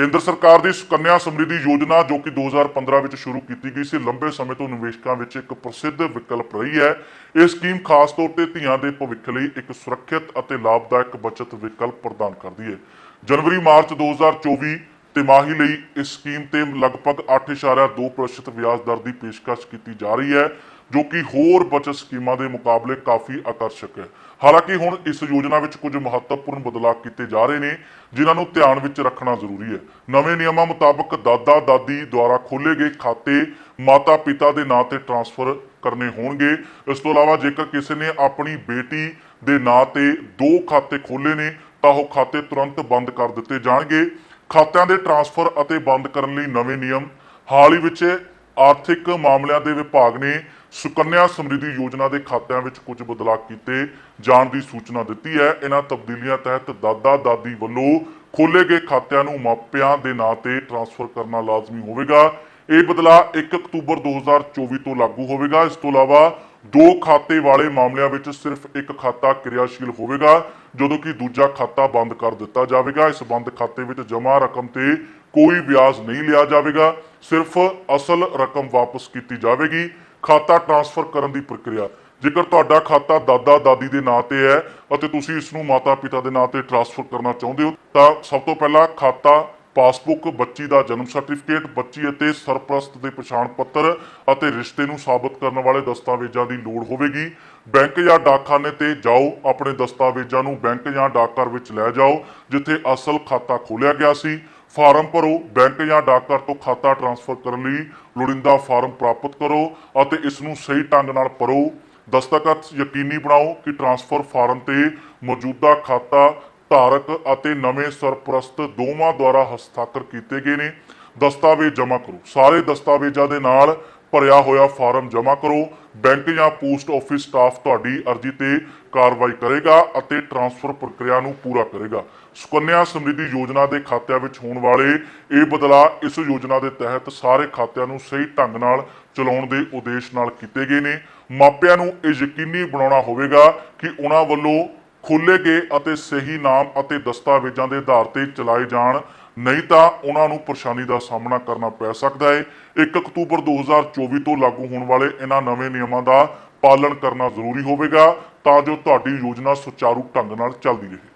ਕੇਂਦਰ ਸਰਕਾਰ ਦੀ ਸੁਕੰਨਿਆ ਸਮਰਿੱਧੀ ਯੋਜਨਾ ਜੋ ਕਿ 2015 ਵਿੱਚ ਸ਼ੁਰੂ ਕੀਤੀ ਗਈ ਸੀ, ਲੰਬੇ ਸਮੇਂ ਤੋਂ ਨਿਵੇਸ਼ਕਾਂ ਵਿੱਚ ਇੱਕ ਪ੍ਰਸਿੱਧ ਵਿਕਲਪ ਰਹੀ ਹੈ। ਇਹ ਸਕੀਮ ਖਾਸ ਤੌਰ ਤੇ ਧੀਆਂ ਦੇ ਭਵਿੱਖ ਲਈ ਇੱਕ ਸੁਰੱਖਿਅਤ ਅਤੇ ਲਾਭਦਾਇਕ ਬਚਤ ਵਿਕਲਪ ਪ੍ਰਦਾਨ ਕਰਦੀ ਹੈ। ਜਨਵਰੀ ਮਾਰਚ 2024 ਤਿਮਾਹੀ ਲਈ ਇਸ ਸਕੀਮ ਤੇ ਲਗਭਗ 8.2% ਵਿਆਜ ਦਰ ਦੀ ਪੇਸ਼ਕਸ਼ ਕੀਤੀ ਜਾ ਰਹੀ ਹੈ, ਜੋ ਕਿ ਹੋਰ ਬਚਤ ਸਕੀਮਾਂ ਦੇ ਮੁਕਾਬਲੇ ਕਾਫੀ ਆਕਰਸ਼ਕ ਹੈ। ਹਾਲਾਂਕਿ ਹੁਣ ਇਸ ਯੋਜਨਾ ਵਿੱਚ ਕੁਝ ਮਹੱਤਵਪੂਰਨ ਬਦਲਾਅ ਕੀਤੇ ਜਾ ਰਹੇ ਨੇ, ਜਿਨ੍ਹਾਂ ਨੂੰ ਧਿਆਨ ਵਿੱਚ ਰੱਖਣਾ ਜ਼ਰੂਰੀ ਹੈ। ਨਵੇਂ ਨਿਯਮਾਂ ਮੁਤਾਬਕ ਦਾਦਾ ਦਾਦੀ ਦੁਆਰਾ ਖੋਲੇ ਗਏ ਖਾਤੇ ਮਾਤਾ ਪਿਤਾ ਦੇ ਨਾਂ ਤੇ ਟ੍ਰਾਂਸਫਰ ਕਰਨੇ ਹੋਣਗੇ। ਇਸ ਤੋਂ ਇਲਾਵਾ ਜੇਕਰ ਕਿਸੇ ਨੇ ਆਪਣੀ ਬੇਟੀ ਦੇ ਨਾਂ ਤੇ ਦੋ ਖਾਤੇ ਖੋਲੇ ਨੇ, ਤਾਂ ਉਹ ਖਾਤੇ ਤੁਰੰਤ ਬੰਦ ਕਰ ਦਿੱਤੇ ਜਾਣਗੇ। ਖਾਤਿਆਂ ਦੇ ਟਰਾਂਸਫਰ ਅਤੇ ਬੰਦ ਕਰਨ ਲਈ ਨਵੇਂ ਨਿਯਮ। ਹਾਲ ਹੀ ਵਿੱਚ ਆਰਥਿਕ ਮਾਮਲਿਆਂ ਦੇ ਵਿਭਾਗ ਨੇ ਸੁਕੰਨਿਆ ਸਮਰਿੱਧੀ ਯੋਜਨਾ ਦੇ ਖਾਤਿਆਂ ਵਿੱਚ ਕੁਝ ਬਦਲਾਅ ਕੀਤੇ ਜਾਣ ਦੀ ਸੂਚਨਾ ਦਿੱਤੀ ਹੈ। ਇਹਨਾਂ ਤਬਦੀਲੀਆਂ ਤਹਿਤ ਦਾਦਾ ਦਾਦੀ ਵੱਲੋਂ ਖੋਲੇ ਗਏ ਖਾਤਿਆਂ ਨੂੰ ਮਾਪਿਆਂ ਦੇ ਨਾਂ ਤੇ ਟ੍ਰਾਂਸਫਰ ਕਰਨਾ ਲਾਜ਼ਮੀ ਹੋਵੇਗਾ। ਇਹ ਬਦਲਾਅ 1 ਅਕਤੂਬਰ 2024 ਤੋਂ ਲਾਗੂ ਹੋਵੇਗਾ। ਇਸ ਤੋਂ ਇਲਾਵਾ ਦੋ ਖਾਤੇ ਵਾਲੇ ਮਾਮਲਿਆਂ ਵਿੱਚ ਸਿਰਫ ਇੱਕ ਖਾਤਾ ਕਿਰਿਆਸ਼ੀਲ ਹੋਵੇਗਾ। ਜਦੋਂ ਕਿ ਦੂਜਾ ਖਾਤਾ ਬੰਦ ਕਰ ਦਿੱਤਾ ਜਾਵੇਗਾ। ਇਸ ਬੰਦ ਖਾਤੇ ਵਿੱਚ ਜਮ੍ਹਾਂ ਰਕਮ ਤੇ ਕੋਈ ਵਿਆਜ ਨਹੀਂ ਲਿਆ ਜਾਵੇਗਾ। ਸਿਰਫ ਅਸਲ ਰਕਮ ਵਾਪਸ ਕੀਤੀ ਜਾਵੇਗੀ। ਖਾਤਾ ਟ੍ਰਾਂਸਫਰ ਕਰਨ ਦੀ ਪ੍ਰਕਿਰਿਆ। ਜੇਕਰ ਤੁਹਾਡਾ ਖਾਤਾ ਦਾਦਾ ਦਾਦੀ ਦੇ ਨਾਂ ਤੇ ਹੈ ਅਤੇ ਤੁਸੀਂ ਇਸ ਨੂੰ ਮਾਤਾ ਪਿਤਾ ਦੇ ਨਾਂ ਤੇ ਟ੍ਰਾਂਸਫਰ ਕਰਨਾ ਚਾਹੁੰਦੇ ਹੋ, ਤਾਂ ਸਭ ਤੋਂ ਪਹਿਲਾਂ ਖਾਤਾ ਪਾਸਬੁੱਕ, ਬੱਚੀ ਦਾ ਜਨਮ ਸਰਟੀਫਿਕੇਟ, ਬੱਚੀ ਅਤੇ ਸਰਪ੍ਰਸਤ ਦੇ ਪਛਾਣ ਪੱਤਰ ਅਤੇ ਰਿਸ਼ਤੇ ਨੂੰ ਸਾਬਤ ਕਰਨ ਵਾਲੇ ਦਸਤਾਵੇਜ਼ਾਂ ਦੀ ਲੋੜ ਹੋਵੇਗੀ। ਬੈਂਕ ਜਾਂ ਡਾਕਖਾਨੇ ਤੇ ਜਾਓ, ਆਪਣੇ ਦਸਤਾਵੇਜ਼ਾਂ ਨੂੰ ਬੈਂਕ ਜਾਂ ਡਾਕਘਰ ਵਿੱਚ ਲੈ ਜਾਓ, ਜਿੱਥੇ ਅਸਲ ਖਾਤਾ ਖੋਲ੍ਹਿਆ ਗਿਆ ਸੀ। ਫਾਰਮ ਭਰੋ, ਬੈਂਕ ਜਾਂ ਡਾਕਘਰ ਤੋਂ ਖਾਤਾ ਟ੍ਰਾਂਸਫਰ ਕਰਨ ਲਈ ਲੋੜੀਂਦਾ ਫਾਰਮ ਪ੍ਰਾਪਤ ਕਰੋ ਅਤੇ ਇਸ ਨੂੰ ਸਹੀ ਢੰਗ ਨਾਲ ਭਰੋ। ਦਸਤਖਤ ਯਕੀਨੀ ਬਣਾਓ ਕਿ ਟ੍ਰਾਂਸਫਰ ਫਾਰਮ ਤੇ ਮੌਜੂਦਾ ਖਾਤਾ ਧਾਰਕ ਅਤੇ ਨਵੇਂ ਸਰਪ੍ਰਸਤ ਦੋਵਾਂ ਦੁਆਰਾ ਹਸਤਾਖਰ ਕੀਤੇ ਗਏ ਨੇ। ਦਸਤਾਵੇਜ਼ ਜਮ੍ਹਾਂ ਕਰੋ। ਸਾਰੇ ਦਸਤਾਵੇਜ਼ਾਂ ਦੇ ਨਾਲ ਭਰਿਆ ਹੋਇਆ ਫਾਰਮ ਜਮ੍ਹਾਂ ਕਰੋ। ਬੈਂਕ ਜਾਂ ਪੋਸਟ ਆਫਿਸ ਸਟਾਫ ਤੁਹਾਡੀ ਅਰਜ਼ੀ ਤੇ ਕਾਰਵਾਈ ਕਰੇਗਾ ਅਤੇ ਟ੍ਰਾਂਸਫਰ ਪ੍ਰਕਿਰਿਆ ਨੂੰ ਪੂਰਾ ਕਰੇਗਾ। ਸੁਕੰਨਿਆ ਸਮਰਿੱਧੀ ਯੋਜਨਾ ਦੇ ਖਾਤਿਆਂ ਵਿੱਚ ਹੋਣ ਵਾਲੇ ਇਹ ਬਦਲਾਅ ਇਸ ਯੋਜਨਾ ਦੇ ਤਹਿਤ ਸਾਰੇ ਖਾਤਿਆਂ ਨੂੰ ਸਹੀ ਢੰਗ ਨਾਲ ਚਲਾਉਣ ਦੇ ਉਦੇਸ਼ ਨਾਲ ਕੀਤੇ ਗਏ ਨੇ। ਮਾਪਿਆਂ ਨੂੰ ਇਹ ਯਕੀਨੀ ਬਣਾਉਣਾ ਹੋਵੇਗਾ ਕਿ ਉਹਨਾਂ ਵੱਲੋਂ ਖੋਲੇ ਗਏ ਅਤੇ ਸਹੀ ਨਾਮ ਅਤੇ ਦਸਤਾਵੇਜ਼ਾਂ ਦੇ ਆਧਾਰ ਤੇ ਚਲਾਏ ਜਾਣ। ਨਹੀਂ ਤਾਂ ਉਹਨਾਂ ਨੂੰ ਪਰੇਸ਼ਾਨੀ ਦਾ ਸਾਹਮਣਾ ਕਰਨਾ ਪੈ ਸਕਦਾ ਹੈ 1 ਅਕਤੂਬਰ 2024 ਤੋਂ ਲਾਗੂ ਹੋਣ ਵਾਲੇ ਇਹਨਾਂ ਨਵੇਂ ਨਿਯਮਾਂ ਦਾ ਪਾਲਣ ਕਰਨਾ ਜ਼ਰੂਰੀ ਹੋਵੇਗਾ ਤਾਂ ਜੋ ਤੁਹਾਡੀ ਯੋਜਨਾ ਸੁਚਾਰੂ ਢੰਗ ਨਾਲ ਚੱਲਦੀ ਰਹੇ।